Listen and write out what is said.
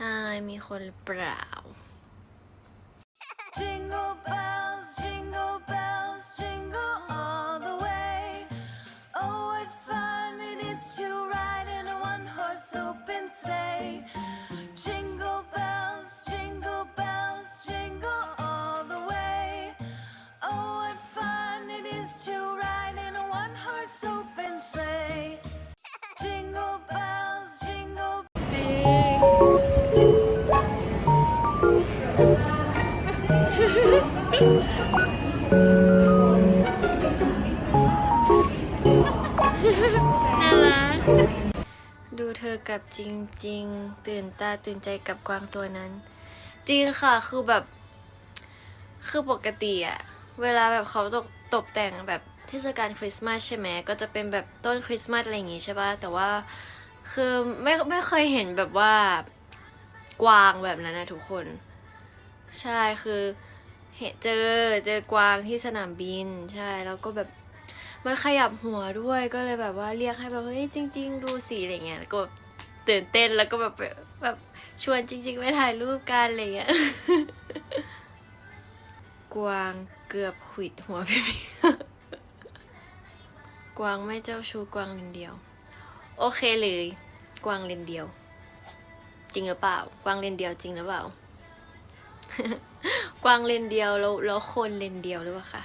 ฮายมีคนหรือเปล่า น่ารัก ดูเธอกับจริง ๆ ตื่นตาตื่นใจกับกวางตัวนั้น จริงค่ะคือแบบ คือปกติอะเวลาแบบเขาตกตกแต่งแบบเทศกาลคริสต์มาสใช่ไหมก็จะเป็นแบบต้นคริสต์มาสอะไรอย่างงี้ใช่ปะแต่ว่าคือไม่ไม่เคยเห็นแบบว่ากวางแบบนั้นนะทุกคน ใช่คือ เห็นเจอเจอกวางที่สนามบินใช่แล้วก็แบบมันขยับหัวด้วยก็เลยแบบว่าเรียกให้แบบเฮ้ยจริง ๆ ดูสีอะไรเงี้ยแล้วก็ตื่นเต้นแล้วก็แบบแบบชวนจริง ๆ ไปถ่ายรูปกันอะไรเงี้ยกวางเกือบขิดหัวพี่พี่กวางไม่เจ้าชู้กวางเลนเดียว โอเคเลย กวางเลนเดียว จริงหรือเปล่า กวางเลนเดียวจริงหรือเปล่า กวางเลนเดียวแล้วแล้วคนเลนเดียวหรือเปล่าคะ